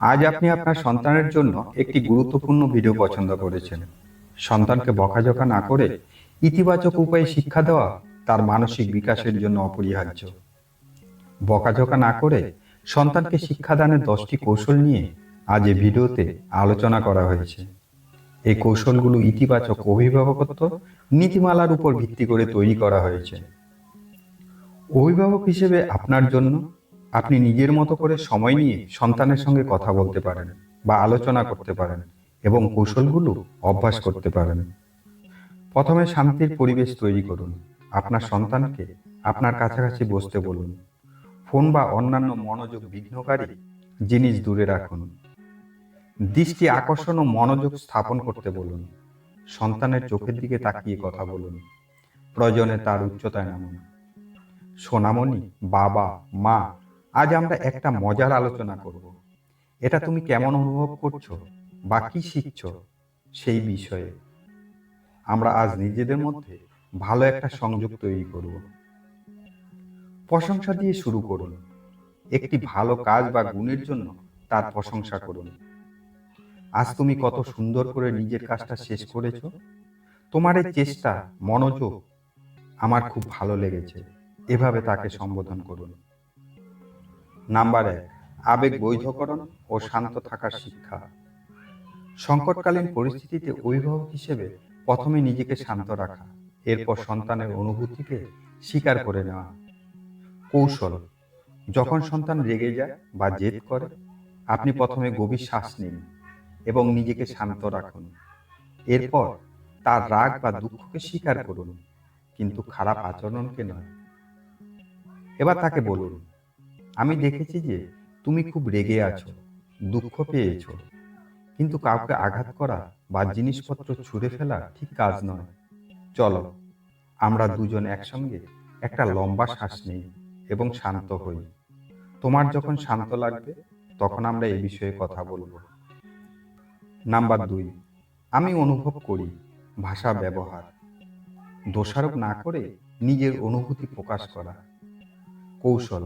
আজ আপনি আপনার সন্তানের জন্য একটি গুরুত্বপূর্ণ ভিডিও পছন্দ করেছেন। সন্তানকে বকাঝকা না করে ইতিবাচক উপায়ে শিক্ষা দেওয়া তার মানসিক বিকাশের জন্য অপরিহার্য। বকাঝকা না করে সন্তানকে শিক্ষাদানের দশটি কৌশল নিয়ে আজ এই ভিডিওতে আলোচনা করা হয়েছে। এই কৌশলগুলো ইতিবাচক অভিভাবকত্ব নীতিমালার উপর ভিত্তি করে তৈরি করা হয়েছে। অভিভাবক হিসেবে আপনার জন্য আপনি নিজের মতো করে সময় নিয়ে সন্তানের সঙ্গে কথা বলতে পারেন বা আলোচনা করতে পারেন এবং কৌশলগুলো অভ্যাস করতে পারেন। প্রথমে শান্তির পরিবেশ তৈরি করুন। আপনার সন্তানকে আপনার কাছাকাছি বসতে বলুন। ফোন বা অন্যান্য মনোযোগ বিঘ্নকারী জিনিস দূরে রাখুন। দৃষ্টি আকর্ষণ ও মনোযোগ স্থাপন করতে বলুন। সন্তানের চোখের দিকে তাকিয়ে কথা বলুন। প্রয়োজনে তার উচ্চতায় নামুন। সোনামণি, বাবা, মা আজ আমরা একটা মজার আলোচনা করব। এটা তুমি কেমন অনুভব করছ বা কি শিখছ সেই বিষয়ে। আমরা আজ নিজেদের মধ্যে ভালো একটা সংযোগ তৈরি করব। প্রশংসা দিয়ে শুরু করুন। একটি ভালো কাজ বা গুণের জন্য তার প্রশংসা করুন। আজ তুমি কত সুন্দর করে নিজের কাজটা শেষ করেছ। তোমার এই চেষ্টা, মনোযোগ আমার খুব ভালো লেগেছে। এভাবে তাকে সম্বোধন করুন। নাম্বার এক আবেগ বৈধকরণ ও শান্ত থাকার শিক্ষা। সংকটকালীন পরিস্থিতিতে অভিভাবক হিসেবে প্রথমে নিজেকে শান্ত রাখা এরপর সন্তানের অনুভূতিকে স্বীকার করে নেওয়া। কৌশল যখন সন্তান রেগে যায় বা জেদ করে আপনি প্রথমে গভীর শ্বাস নিন এবং নিজেকে শান্ত রাখুন। এরপর তার রাগ বা দুঃখকে স্বীকার করুন কিন্তু খারাপ আচরণকে নয়। এবার তাকে বলুন আমি দেখেছি যে তুমি খুব রেগে আছো, দুঃখ পেয়েছ। কিন্তু কাউকে আঘাত করা বা জিনিসপত্র ছুঁড়ে ফেলা ঠিক কাজ নয়। চলো, আমরা দুজন একসঙ্গে একটা লম্বা শ্বাস নিই এবং শান্ত হই। তোমার যখন শান্ত লাগবে, তখন আমরা এই বিষয়ে কথা বলব। নাম্বার দুই, আমি অনুভব করি ভাষা ব্যবহার। দোষারোপ না করে নিজের অনুভূতি প্রকাশ করা। কৌশল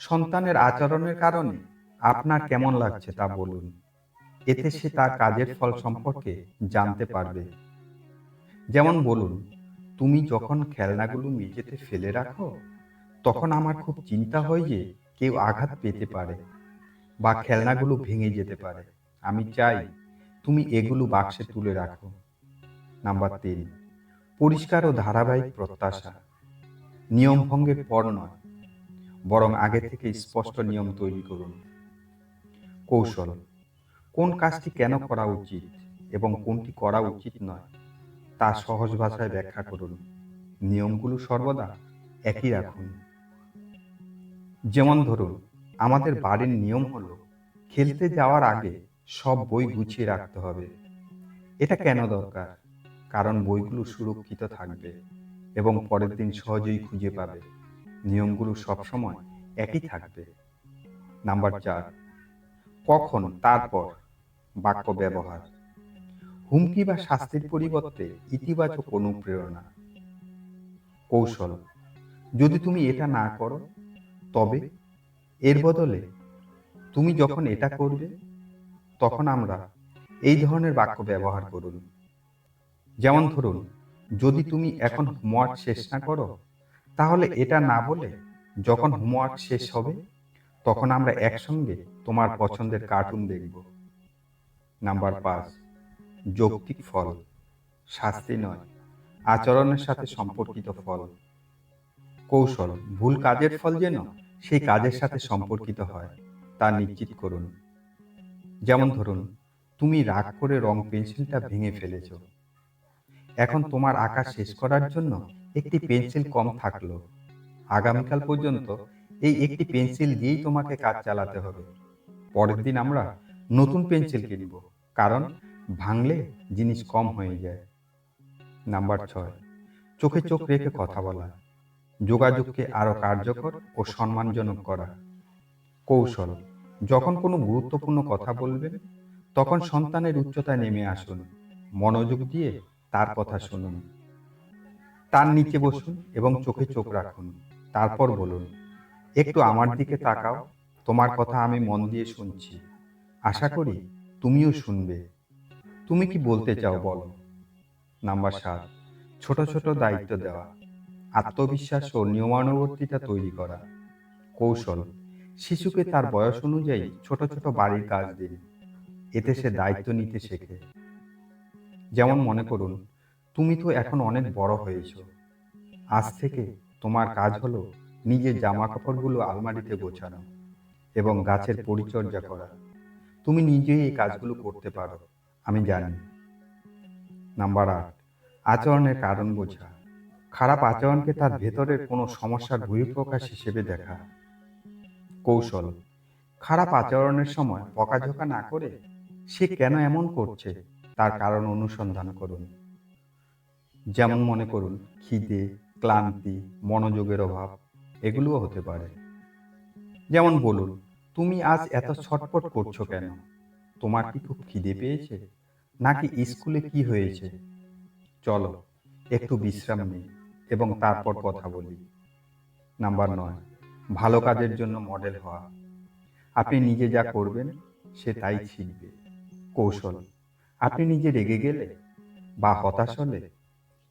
সন্তানের আচরণের কারণে আপনার কেমন লাগছে তা বলুন। এতে সে তার কাজের ফল সম্পর্কে জানতে পারবে। যেমন বলুন, তুমি যখন খেলনাগুলো মেঝেতে ফেলে রাখো, তখন আমার খুব চিন্তা হয় যে কেউ আঘাত পেতে পারে বা খেলনাগুলো ভেঙে যেতে পারে। আমি চাই তুমি এগুলো বাক্সে তুলে রাখো। নাম্বার তিন, পরিষ্কার ও ধারাবাহিক প্রত্যাশা। নিয়ম ভঙ্গের পর নয়। বরং আগে থেকে স্পষ্ট নিয়ম তৈরি করুন। কৌশল, কোন কাজটি কেন করা উচিত এবং কোনটি করা উচিত নয়, তা সহজ ভাষায় ব্যাখ্যা করুন। নিয়মগুলো সর্বদা একই রাখুন। যেমন ধরুন, আমাদের বাড়ির নিয়ম হলো, খেলতে যাওয়ার আগে সব বই গুছিয়ে রাখতে হবে। এটা কেন দরকার? কারণ বইগুলো সুরক্ষিত থাকবে এবং পরের দিন সহজেই খুঁজে পাবে। নিয়মগুলো সবসময় একই থাকবে। নাম্বার চার কখন তারপর বাক্য ব্যবহার? হুমকি বা শাস্তির পরিবর্তে ইতিবাচক অনুপ্রেরণা। কৌশল যদি তুমি এটা না করো তবে এর বদলে তুমি যখন এটা করবে তখন আমরা এই ধরনের বাক্য ব্যবহার করুন। যেমন ধরুন যদি তুমি এখন হোমওয়ার্ক শেষ না করো তাহলে এটা না বলে যখন হোমওয়ার্ক শেষ হবে তখন আমরা একসঙ্গে তোমার পছন্দের কার্টুন দেখব। নাম্বার পাঁচ যৌক্তিক ফল। শাস্তি নয়। আচরণের সাথে সম্পর্কিত ফল। কৌশল। ভুল কাজের ফল যেন সেই কাজের সাথে সম্পর্কিত হয়। তা নিশ্চিত করুন। যেমন ধরুন তুমি রাগ করে রং পেন্সিলটা ভেঙে ফেলেছ। এখন তোমার আঁকা শেষ করার জন্য একটি পেন্সিল কম থাকল। আগামীকাল পর্যন্ত এই একটি পেন্সিল দিয়েই তোমাকে কাজ চালাতে হবে। পরের দিন আমরা নতুন পেন্সিল কিনব, কারণ ভাঙলে জিনিস কম হয়ে যায়। নাম্বার ছয়, চোখে চোখ রেখে কথা বলা। যোগাযোগকে আরও কার্যকর ও সম্মানজনক করা। কৌশল, যখন কোনো গুরুত্বপূর্ণ কথা বলবেন, তখন সন্তানের উচ্চতায় নেমে আসুন। মনোযোগ দিয়ে তার কথা শুনুন। তার নিচে বসুন এবং চোখে চোখ রাখুন। তারপর বলুন একটু আমার দিকে তাকাও তোমার কথা আমি মন দিয়ে শুনছি। আশা করি তুমিও শুনবে। তুমি কি বলতে চাও বলো? নাম্বার সাত ছোট ছোট দায়িত্ব দেওয়া আত্মবিশ্বাস ও নিয়মানুবর্তিতা তৈরি করা। কৌশল শিশুকে তার বয়স অনুযায়ী ছোট ছোট বাড়ির কাজ দিন। এতে সে দায়িত্ব নিতে শেখে। যেমন মনে করুন তুমি তো এখন অনেক বড় হয়েছ। আজ থেকে তোমার কাজ হলো নিজের জামা কাপড়গুলো আলমারিতে গোছানো এবং গাছের পরিচর্যা করা। তুমি নিজেই এই কাজগুলো করতে পারো, আমি জানি। নাম্বার আট, আচরণের কারণ বোঝা। খারাপ আচরণকে তার ভেতরের কোনো সমস্যার বহিঃপ্রকাশ হিসেবে দেখা। কৌশল, খারাপ আচরণের সময় বকাঝকা না করে সে কেন এমন করছে, তার কারণ অনুসন্ধান করুন। যেমন মনে করুন, খিদে, ক্লান্তি, মনোযোগের অভাব, এগুলোও হতে পারে। যেমন বলুন, তুমি আজ এত ছটপট করছ কেন? তোমার কি খুব খিদে পেয়েছে? নাকি স্কুলে কি হয়েছে? চলো, একটু বিশ্রাম নিই এবং তারপর কথা বলি। নাম্বার নয়, ভালো কাজের জন্য মডেল হওয়া। আপনি নিজে যা করবেন, সে তাই শিখবে। কৌশল, আপনি নিজে রেগে গেলে বা হতাশ হলে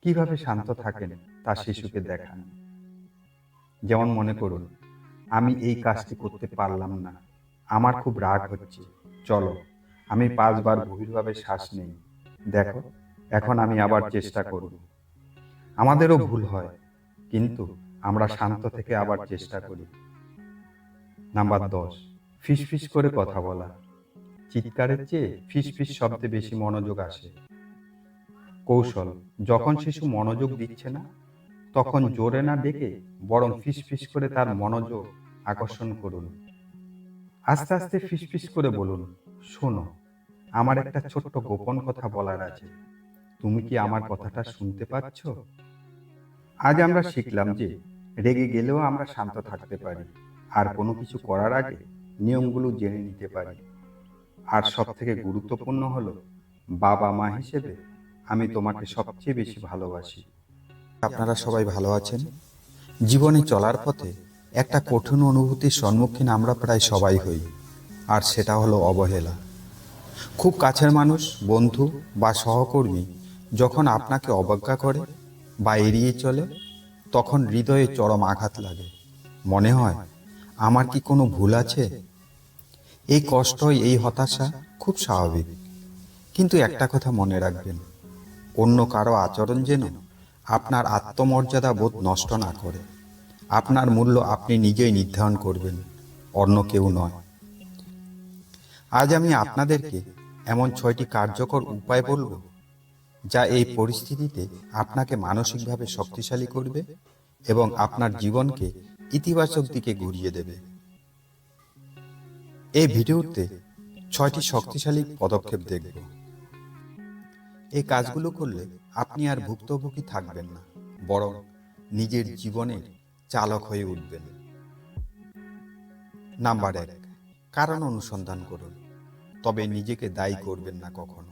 কীভাবে শান্ত থাকেন তা শিশুকে দেখান। যেমন মনে করুন, আমি এই কাজটি করতে পারলাম না। আমার খুব রাগ হচ্ছে। চলো, আমি পাঁচবার গভীরভাবে শ্বাস নেই। দেখো, এখন আমি আবার চেষ্টা করব। আমাদেরও ভুল হয়, কিন্তু আমরা শান্ত থেকে আবার চেষ্টা করি। নাম্বার দশ ফিস ফিস করে কথা বলা। চিৎকারের চেয়ে ফিস ফিস শব্দে বেশি মনোযোগ আসে। কৌশল। যখন শিশু মনোযোগ দিচ্ছে না তখন জোরে না ডেকে বরং ফিস ফিস করে তার মনোযোগ আকর্ষণ করুন। আস্তে আস্তে ফিস ফিস করে বলুন শোনো আমার একটা ছোট্ট গোপন কথা বলার আছে। তুমি কি আমার কথাটা শুনতে পাচ্ছ? আজ আমরা শিখলাম যে রেগে গেলেও আমরা শান্ত থাকতে পারি। আর কোনো কিছু করার আগে নিয়মগুলো জেনে নিতে পারি। আর সব থেকে গুরুত্বপূর্ণ হলো বাবা মা হিসেবে আমি তোমাকে সবচেয়ে বেশি ভালোবাসি। আপনারা সবাই ভালো আছেন? জীবনে চলার পথে একটা কঠিন অনুভূতির সম্মুখীন আমরা প্রায় সবাই হই। আর সেটা হলো অবহেলা। খুব কাছের মানুষ বন্ধু বা সহকর্মী যখন আপনাকে অবজ্ঞা করে বা এড়িয়ে চলে তখন হৃদয়ে চরম আঘাত লাগে। মনে হয় আমার কি কোনো ভুল আছে? এই কষ্ট এই হতাশা খুব স্বাভাবিক। কিন্তু একটা কথা মনে রাখবেন অন্য কারও আচরণ যেন আপনার আত্মমর্যাদা বোধ নষ্ট না করে। আপনার মূল্য আপনি নিজেই নির্ধারণ করবেন, অন্য কেউ নয়। আজ আমি আপনাদেরকে এমন ছয়টি কার্যকর উপায় বলব, যা এই পরিস্থিতিতে আপনাকে মানসিকভাবে শক্তিশালী করবে এবং আপনার জীবনকে ইতিবাচক দিকে ঘুরিয়ে দেবে। এই ভিডিওতে ছয়টি শক্তিশালী পদক্ষেপ দেখব। এই কাজগুলো করলে আপনি আর ভুক্তভোগী থাকবেন না, বরং নিজের জীবনের চালক হয়ে উঠবেন। নাম্বার এক, কারণ অনুসন্ধান করুন, তবে নিজেকে দায়ী করবেন না কখনো।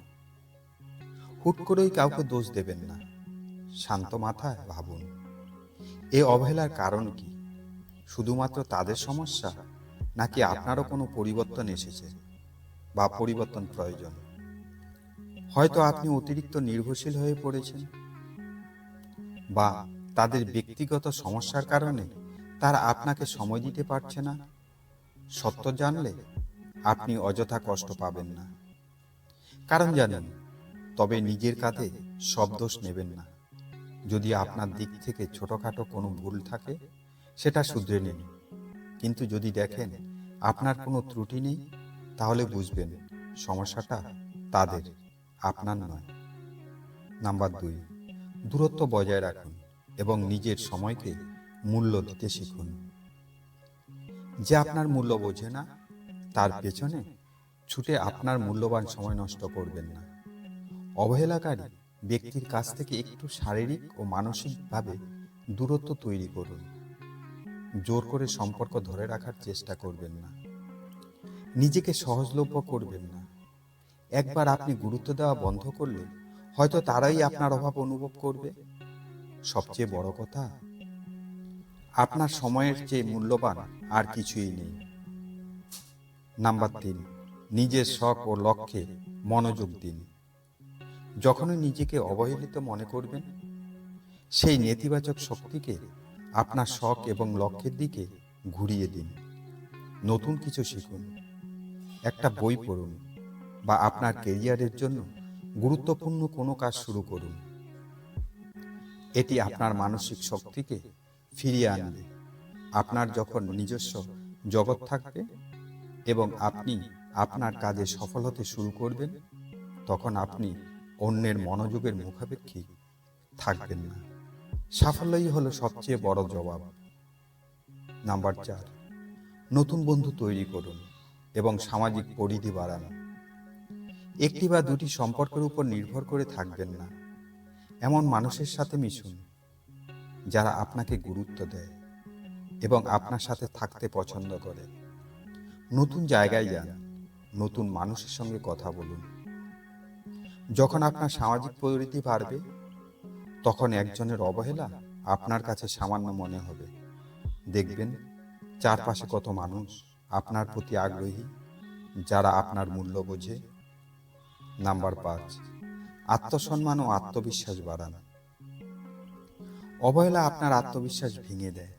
হুট করেই কাউকে দোষ দেবেন না, শান্ত মাথায় ভাবুন। এ অবহেলার কারণ কি? শুধুমাত্র তাদের সমস্যা, নাকি আপনারও কোনো পরিবর্তন এসেছে, বা পরিবর্তন প্রয়োজন? হয়তো আপনি অতিরিক্ত নির্ভরশীল হয়ে পড়েছেন বা তাদের ব্যক্তিগত সমস্যার কারণে তারা আপনাকে সময় দিতে পারছে না। সত্য জানলে আপনি অযথা কষ্ট পাবেন না। কারণ জানেন, তবে নিজের কাঁধে সব দোষ নেবেন না। যদি আপনার দিক থেকে ছোটখাটো কোনো ভুল থাকে, সেটা শুধরে নিন। কিন্তু যদি দেখেন আপনার কোনো ত্রুটি নেই, তাহলে বুঝবেন সমস্যাটা তাদের। আপনার নয়। নাম্বার দুই, দূরত্ব বজায় রাখুন এবং নিজের সময়কে মূল্য দিতে শিখুন। যে আপনার মূল্য বোঝে না, তার পেছনে ছুটে আপনার মূল্যবান সময় নষ্ট করবেন না। অবহেলাকারী ব্যক্তির কাছ থেকে একটু শারীরিক ও মানসিকভাবে দূরত্ব তৈরি করুন। জোর করে সম্পর্ক ধরে রাখার চেষ্টা করবেন না। নিজেকে সহজলভ্য করবেন না। একবার আপনি গুরুত্ব দেওয়া বন্ধ করলে হয়তো তারাই আপনার অভাব অনুভব করবে। সবচেয়ে বড় কথা, আপনার সময়ের চেয়ে মূল্যবান আর কিছুই নেই। নাম্বার তিন, নিজের শখ ও লক্ষ্যে মনোযোগ দিন। যখনই নিজেকে অবহেলিত মনে করবেন, সেই নেতিবাচক শক্তিকে আপনার শখ এবং লক্ষ্যের দিকে ঘুরিয়ে দিন। নতুন কিছু শিখুন। একটা বই পড়ুন। বা আপনার কেরিয়ারের জন্য গুরুত্বপূর্ণ কোনো কাজ শুরু করুন। এটি আপনার মানসিক শক্তিকে ফিরিয়ে আনবে। আপনার যখন নিজস্ব জগৎ থাকবে এবং আপনি আপনার কাজে সফল হতে শুরু করবেন, তখন আপনি অন্যের মনোযোগের মুখাপেক্ষী থাকবেন না। সাফল্যই হলো সবচেয়ে বড় জবাব। নাম্বার চার, নতুন বন্ধু তৈরি করুন এবং সামাজিক পরিধি বাড়ান। একটি বা দুটি সম্পর্কের উপর নির্ভর করে থাকবেন না। এমন মানুষের সাথে মিশুন, যারা আপনাকে গুরুত্ব দেয় এবং আপনার সাথে থাকতে পছন্দ করে। নতুন জায়গায় যান, নতুন মানুষের সঙ্গে কথা বলুন। যখন আপনার সামাজিক পরিধি বাড়বে, তখন একজনের অবহেলা আপনার কাছে সামান্য মনে হবে। দেখবেন, চারপাশে কত মানুষ আপনার প্রতি আগ্রহী, যারা আপনার মূল্য বোঝে নাম্বার পাঁচ, আত্মসম্মান ও আত্মবিশ্বাস বাড়ান। অবহেলা আপনার আত্মবিশ্বাস ভেঙে দেয়,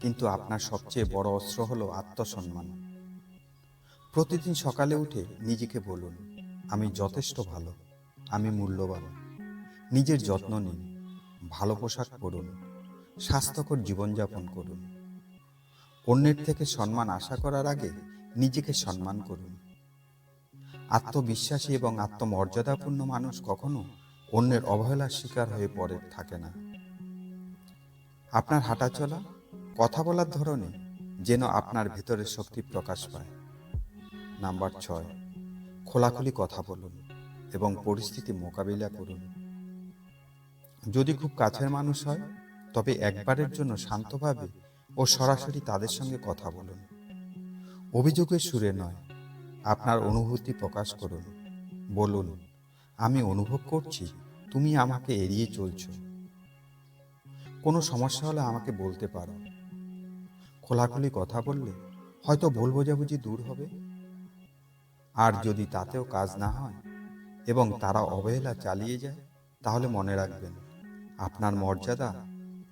কিন্তু আপনার সবচেয়ে বড় অস্ত্র হলো আত্মসম্মান। প্রতিদিন সকালে উঠে নিজেকে বলুন, আমি যথেষ্ট ভালো, আমি মূল্যবান। নিজের যত্ন নিন, ভালো পোশাক পরুন, স্বাস্থ্যকর জীবনযাপন করুন। অন্যের থেকে সম্মান আশা করার আগে নিজেকে সম্মান করুন। আত্মবিশ্বাসী এবং আত্মমর্যাদাপূর্ণ মানুষ কখনো অন্যের অবহেলার শিকার হয়ে পড়ে থাকে না। আপনার হাঁটা চলা কথা বলার ধরনে যেন আপনার ভেতরের শক্তি প্রকাশ পায়। নাম্বার ছয়, খোলাখুলি কথা বলুন এবং পরিস্থিতি মোকাবিলা করুন। যদি খুব কাছের মানুষ হয়, তবে একবারের জন্য শান্তভাবে ও সরাসরি তাদের সঙ্গে কথা বলুন। অভিযোগের সুরে নয় আপনার অনুভূতি প্রকাশ করুন। বলুন আমি অনুভব করছি তুমি আমাকে এড়িয়ে চলছো। কোনো সমস্যা হলে আমাকে বলতে পারো। খোলাখুলি কথা বললে হয়তো ভুল বোঝাবুঝি দূর হবে। আর যদি তাতেও কাজ না হয় এবং তারা অবহেলা চালিয়ে যায় তাহলে মনে রাখবেন আপনার মর্যাদা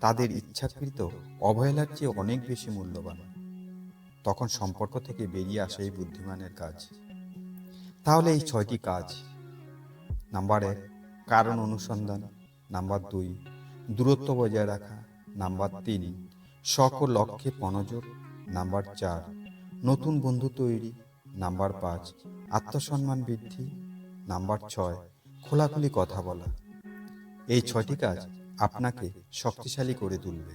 তাদের ইচ্ছাকৃত অবহেলার চেয়ে অনেক বেশি মূল্যবান। তখন সম্পর্ক থেকে বেরিয়ে আসে এই বুদ্ধিমানের কাজ। তাহলে এই ছয়টি কাজ। নাম্বার এক, কারণ অনুসন্ধান। নাম্বার দুই, দূরত্ব বজায় রাখা। নাম্বার তিন শখ ও লক্ষ্যে মনোযোগ। নাম্বার চার, নতুন বন্ধু তৈরি। নাম্বার পাঁচ, আত্মসম্মান বৃদ্ধি। নাম্বার ছয়, খোলাখুলি কথা বলা। এই ছয়টি কাজ আপনাকে শক্তিশালী করে তুলবে।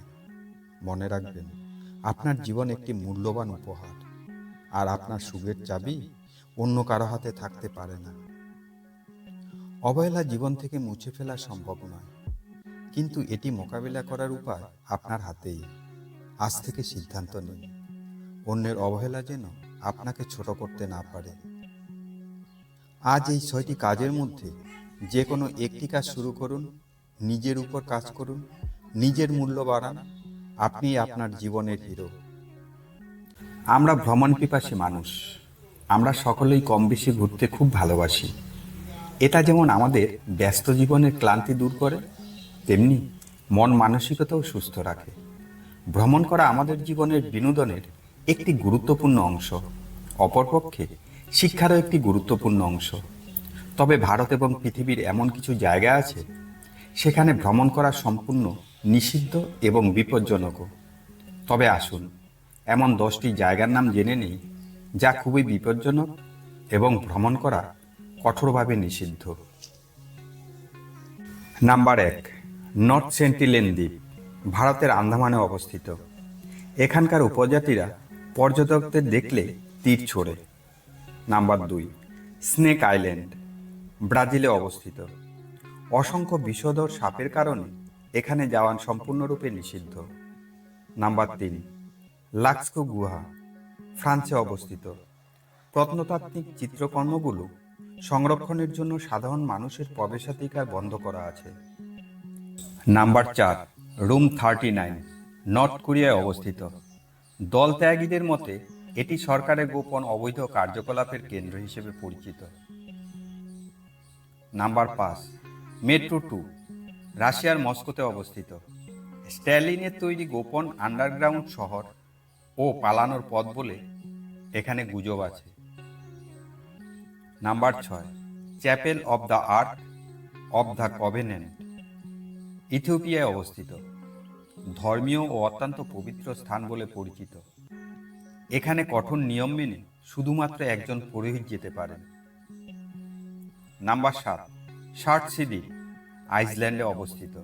মনে রাখবেন আপনার জীবন একটি মূল্যবান উপহার। আর আপনার সুখের চাবি অন্য কারও হাতে থাকতে পারে না। অবহেলা জীবন থেকে মুছে ফেলা সম্ভব নয়। কিন্তু এটি মোকাবিলা করার উপায় আপনার হাতেই। আজ থেকে সিদ্ধান্ত নিন, অন্যের অবহেলা যেন আপনাকে ছোট করতে না পারে। আজ এই ছয়টি কাজের মধ্যে যে কোনো একটি কাজ শুরু করুন, নিজের উপর কাজ করুন, নিজের মূল্য বাড়ান আপনি আপনার জীবনের হিরো। আমরা ভ্রমণ পিপাসী মানুষ। আমরা সকলেই কম বেশি ঘুরতে খুব ভালোবাসি। এটা যেমন আমাদের ব্যস্ত জীবনের ক্লান্তি দূর করে, তেমনি মন মানসিকতাও সুস্থ রাখে। ভ্রমণ করা আমাদের জীবনের বিনোদনের একটি গুরুত্বপূর্ণ অংশ। অপরপক্ষে শিক্ষারও একটি গুরুত্বপূর্ণ অংশ। তবে ভারত এবং পৃথিবীর এমন কিছু জায়গা আছে, সেখানে ভ্রমণ করা সম্পূর্ণ নিষিদ্ধ এবং বিপজ্জনকও তবে আসুন, এমন দশটি জায়গার নাম জেনে নেই, যা খুবই বিপজ্জনক এবং ভ্রমণ করা কঠোরভাবে নিষিদ্ধ। নাম্বার এক, নর্থ সেন্টিলেন দ্বীপ, ভারতের আন্দামানে অবস্থিত। এখানকার উপজাতিরা পর্যটকদের দেখলে তীর ছোড়ে। নাম্বার দুই, স্নেক আইল্যান্ড, ব্রাজিলে অবস্থিত। অসংখ্য বিষধর সাপের কারণে এখানে যাওয়া সম্পূর্ণরূপে নিষিদ্ধ। নাম্বার তিন লাক্সকো গুহা, ফ্রান্সে অবস্থিত। প্রত্নতাত্ত্বিক চিত্রকর্মগুলো সংরক্ষণের জন্য সাধারণ মানুষের প্রবেশাধিকার বন্ধ করা আছে। নাম্বার চার, রুম থার্টি নাইন, নর্থ কোরিয়ায় অবস্থিত। দল ত্যাগীদের মতে, এটি সরকারের গোপন অবৈধ কার্যকলাপের কেন্দ্র হিসেবে পরিচিত। নাম্বার পাঁচ, মেট্রো টু রাশিয়ার মস্কোতে অবস্থিত। স্ট্যালিনের তৈরি গোপন আন্ডারগ্রাউন্ড শহর ও পালানোর পথ বলে এখানে গুজব আছে। নাম্বার ছয়, chapel of the ark of the covenant. ইথিওপিয়ায় অবস্থিত। ধর্মীয় ও অত্যন্ত পবিত্র স্থান বলে পরিচিত। এখানে কঠোর নিয়ম মেনে শুধুমাত্র একজন পুরোহিত যেতে পারেন। নাম্বার সাত শার্ট সিডি আইসল্যান্ডে অবস্থিত।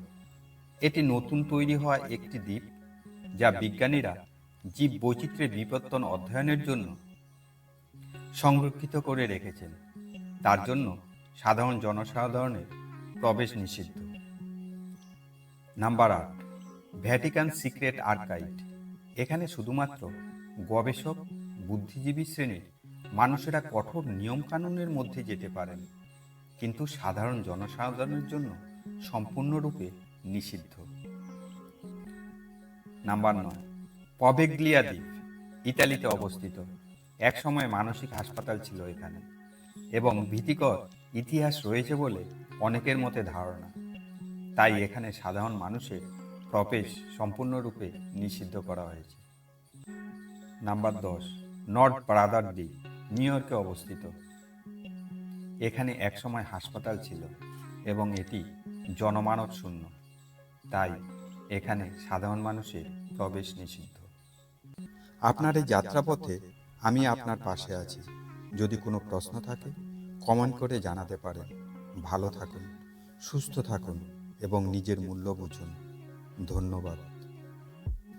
এটি নতুন তৈরি হওয়া একটি দ্বীপ, যা বিজ্ঞানীরা জীব বৈচিত্র্যের বিবর্তন অধ্যয়নের জন্য সংরক্ষিত করে রেখেছেন। তার জন্য সাধারণ জনসাধারণের প্রবেশ নিষিদ্ধ। নাম্বার আট, ভ্যাটিকান সিক্রেট আর্কাইভ এখানে শুধুমাত্র গবেষক, বুদ্ধিজীবী শ্রেণির মানুষেরা কঠোর নিয়মকানুনের মধ্যে যেতে পারেন, কিন্তু সাধারণ জনসাধারণের জন্য সম্পূর্ণরূপে নিষিদ্ধ। নাম্বার নয় পভেগ্লিয়া দ্বীপ ইতালিতে অবস্থিত। একসময় মানসিক হাসপাতাল ছিল এখানে এবং ভীতিকর ইতিহাস রয়েছে বলে অনেকের মতে ধারণা। তাই এখানে সাধারণ মানুষের প্রবেশ সম্পূর্ণরূপে নিষিদ্ধ করা হয়েছে। নাম্বার দশ, নর্থ ব্রাদার দ্বীপ, নিউ ইয়র্কে অবস্থিত। এখানে একসময় হাসপাতাল ছিল এবং এটি জনমানব শূন্য। তাই এখানে সাধারণ মানুষের প্রবেশ নিষিদ্ধ। আপনার এই যাত্রাপথে আমি আপনার পাশে আছি। যদি কোনো প্রশ্ন থাকে কমেন্ট করে জানাতে পারেন। ভালো থাকুন, সুস্থ থাকুন এবং নিজের মূল্য বুঝুন। ধন্যবাদ।